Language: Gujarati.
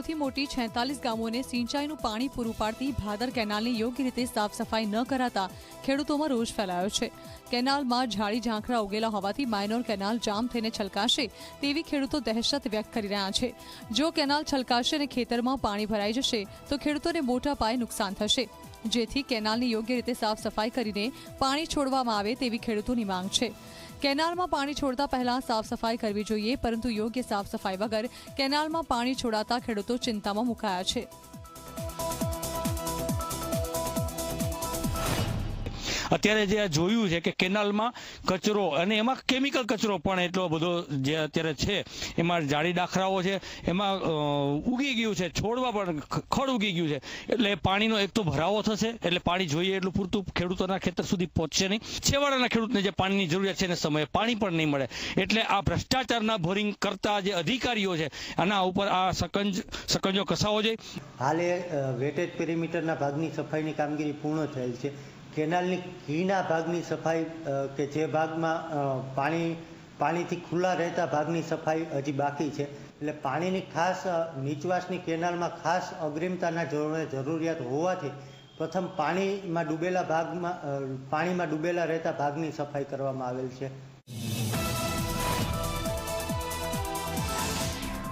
સૌથી મોટી છેતાલીસ ગામોને સિંચાઈનું પાણી પૂરું પાડતી ભાદર કેનાલની યોગ્ય રીતે સાફ સફાઈ ન કરાતા ખેડૂતોમાં રોષ ફેલાયો છે. કેનાલમાં ઝાડી ઝાંખરા ઉગેલા હોવાથી માઇનોર કેનાલ જામ થઈને છલકાશે તેવી ખેડૂતો દહેશત વ્યક્ત કરી રહ્યા છે. જો કેનાલ છલકાશે અને ખેતરમાં પાણી ભરાઈ જશે, તો ખેડૂતોને મોટા પાયે નુકસાન થશે. જેથી કેનાલની યોગ્ય રીતે સાફ સફાઈ કરીને પાણી છોડવામાં આવે તેવી ખેડૂતોની માંગ છે. કેનાલમાં પાણી છોડતા પહેલા સાફ સફાઈ કરવી જોઈએ, પરંતુ યોગ્ય સાફ સફાઈ વગર કેનાલમાં પાણી છોડાતા ખેડૂતો ચિંતામાં મુકાયા છે. અત્યારે જે જોયું છે કે કેનાલમાં કચરો અને એમાં કેમિકલ કચરો પણ એટલો બધો જે અત્યારે છે, એમાં જાડી દાખરાઓ છે, એમાં ઉગી ગયું છે, છોડવા પણ ખડ ઉગી ગયું છે. એટલે પાણીનો એક તો ભરાવો થશે, એટલે પાણી જોઈએ એટલું પૂરતું, ખેડૂતોના ખેતર સુધી પહોંચશે નહીં. છેવાડાના ખેડૂતને જે પાણીની જરૂરિયાત છે એને સમયે પાણી પણ નહીં મળે. એટલે આ ભ્રષ્ટાચારના બોરિંગ કરતા જે અધિકારીઓ છે, આના ઉપર આ સકંજ, સકંજો કસાવો જોઈએ હાલે વેટેજ પેરીમીટરના ભાગની સફાઈની કામગીરી પૂર્ણ થયેલ છે. કેનાલની કીના ભાગની સફાઈ કે જે ભાગમાં પાણી, પાણીથી ખુલ્લા રહેતા ભાગની સફાઈ હજી બાકી છે. એટલે પાણીની ખાસ નીચવાસની કેનાલમાં ખાસ અગ્રિમતાના જરૂરિયાત હોવાથી પ્રથમ પાણીમાં ડૂબેલા ભાગમાં પાણીમાં ડૂબેલા રહેતા ભાગની સફાઈ કરવામાં આવેલ છે.